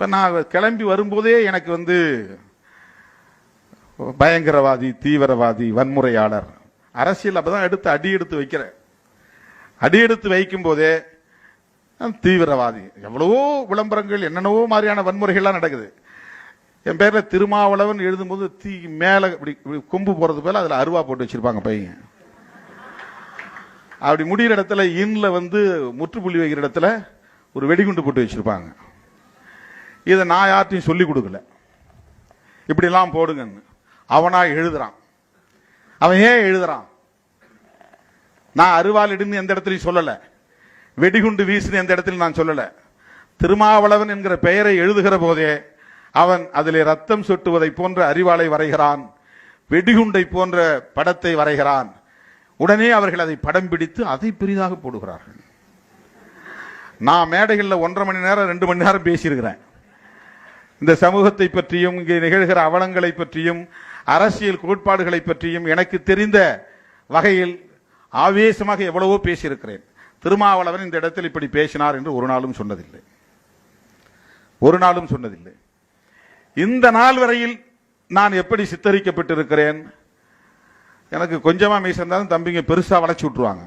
இப்போ நான் கிளம்பி வரும்போதே எனக்கு வந்து பயங்கரவாதி தீவிரவாதி வன்முறையாளர். அரசியல் அப்போ தான் எடுத்து அடி எடுத்து வைக்கிறேன். அடி எடுத்து வைக்கும் போதே தீவிரவாதி. எவ்வளவோ விளம்பரங்கள் என்னென்னவோ மாதிரியான வன்முறைகள்லாம் நடக்குது. என் பேரில் திருமாவளவன் எழுதும்போது தீ மேலே இப்படி இப்படி கொம்பு போகிறது போல அதில் அருவா போட்டு வச்சுருப்பாங்க பையன். அப்படி முடிகிற இடத்துல இன்ல வந்து முற்றுப்புள்ளி வைக்கிற இடத்துல ஒரு வெடிகுண்டு போட்டு வச்சுருப்பாங்க. இதை நான் யார்ட்டையும் சொல்லி கொடுக்கல. இப்படிலாம் போடுங்கன்னு. அவனா எழுதுறான். அவன் ஏன் எழுதுறான்? நான் அருவாள் இடுன்னு எந்த இடத்துலையும் சொல்லல. வெடிகுண்டு வீசுன்னு எந்த இடத்துலையும் நான் சொல்லல. திருமாவளவன் என்கிற பெயரை எழுதுகிற போதே அவன் அதிலே ரத்தம் சொட்டுவதை போன்ற அறிவாளை வரைகிறான். வெடிகுண்டை போன்ற படத்தை வரைகிறான். உடனே அவர்கள் அதை படம் பிடித்து அதை பெரிதாக போடுகிறார்கள். நான் மேடைகளில் ஒன்றரை மணி நேரம் ரெண்டு மணி நேரம் பேசியிருக்கிறேன். இந்த சமூகத்தை பற்றியும் இங்கே நிகழ்கிற அவலங்களை பற்றியும் அரசியல் கோட்பாடுகளை பற்றியும் எனக்கு தெரிந்த வகையில் ஆவேசமாக எவ்வளவோ பேசியிருக்கிறேன். திருமாவளவன் இந்த இடத்தில் இப்படி பேசினார் என்று ஒரு நாளும் சொன்னதில்லை. ஒரு நாளும் சொன்னதில்லை. இந்த நாள் வரையில் நான் எப்படி சித்தரிக்கப்பட்டிருக்கிறேன்? எனக்கு கொஞ்சமாக மீச இருந்தாலும் தம்பிங்க பெருசாக வளைச்சி விட்ருவாங்க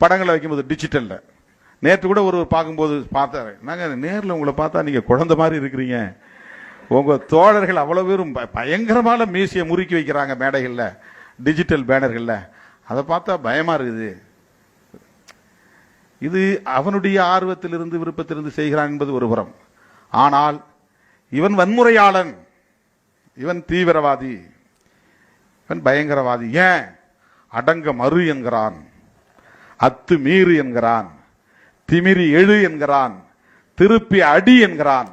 படங்களை வைக்கும்போது டிஜிட்டலில் நேற்று கூட ஒருவர் பார்க்கும்போது பார்த்தாரு. நாங்கள் நேரில் உங்களை பார்த்தா நீங்கள் குழந்தை மாதிரி இருக்கிறீங்க. உங்கள் தோழர்கள் அவ்வளோ பேரும் ப- பயங்கரமான மீசியை முறுக்கி வைக்கிறாங்க மேடைகளில் டிஜிட்டல் பேனர்களில் அதை பார்த்தா பயமாக இருக்குது. இது அவனுடைய ஆர்வத்திலிருந்து விருப்பத்திலிருந்து செய்கிறான் என்பது ஒரு புறம். ஆனால் இவன் வன்முறையாளன். இவன் தீவிரவாதி. இவன் பயங்கரவாதி. ஏன்? அடங்க மறு என்கிறான். அத்து மீறு என்கிறான். திமிரி எழு என்கிறான் திருப்பி அடி என்கிறான்.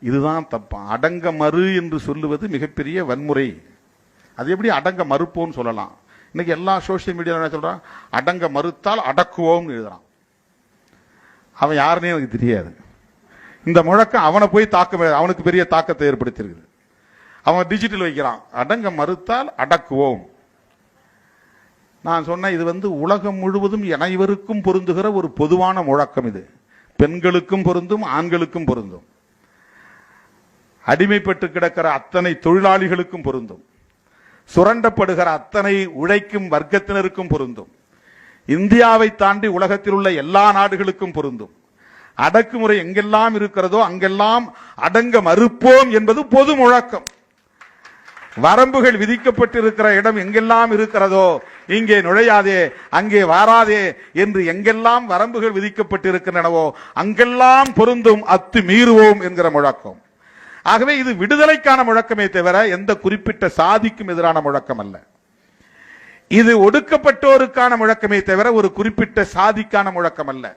இதுதான் தப்பான் அடங்க மறு என்று சொல்லுவது மிகப்பெரிய வன்முறை. அது எப்படி அடங்க மறுப்போம்னு சொல்லலாம். இன்னைக்கு எல்லா சோஷியல் மீடியாவில் என்ன சொல்றான்? அடங்க மறுத்தால் அடக்குவோம்னு எழுதுறான். அவன் யாருன்னே எனக்கு தெரியாது. இந்த முழக்கம் அவனை போய் தாக்க அவனுக்கு பெரிய தாக்கத்தை ஏற்படுத்தியிருக்குது. அவன் டிஜிட்டல் வைக்கிறான். அடங்க மறுத்தால் அடக்குவோம். நான் சொன்னேன் இது வந்து உலகம் முழுவதும் அனைவருக்கும் பொருந்துகிற ஒரு பொதுவான முழக்கம் இது. பெண்களுக்கும் பொருந்தும் ஆண்களுக்கும் பொருந்தும். அடிமைப்பட்டு கிடக்கிற அத்தனை தொழிலாளிகளுக்கும் பொருந்தும். சுரண்டப்படுகிற அத்தனை உழைக்கும் வர்க்கத்தினருக்கும் பொருந்தும். இந்தியாவை தாண்டி உலகத்தில் உள்ள எல்லா நாடுகளுக்கும் பொருந்தும். அடக்குமுறை எங்கெல்லாம் இருக்கிறதோ அங்கெல்லாம் அடங்க மறுப்போம் என்பது பொது முழக்கம். வரம்புகள் விதிக்கப்பட்டிருக்கிற இடம் எங்கெல்லாம் இருக்கிறதோ இங்கே நுழையாதே அங்கே வாராதே என்று எங்கெல்லாம் வரம்புகள் விதிக்கப்பட்டிருக்கின்றனவோ அங்கெல்லாம் பொருந்தும் அத்து மீறுவோம் என்கிற முழக்கம். ஆகவே இது விடுதலைக்கான முழக்கமே தவிர எந்த குறிப்பிட்ட சாதிக்கும் எதிரான முழக்கம் அல்ல இது ஒடுக்கப்பட்டோருக்கான முழக்கமே தவிர ஒரு குறிப்பிட்ட சாதிக்கான முழக்கம் அல்ல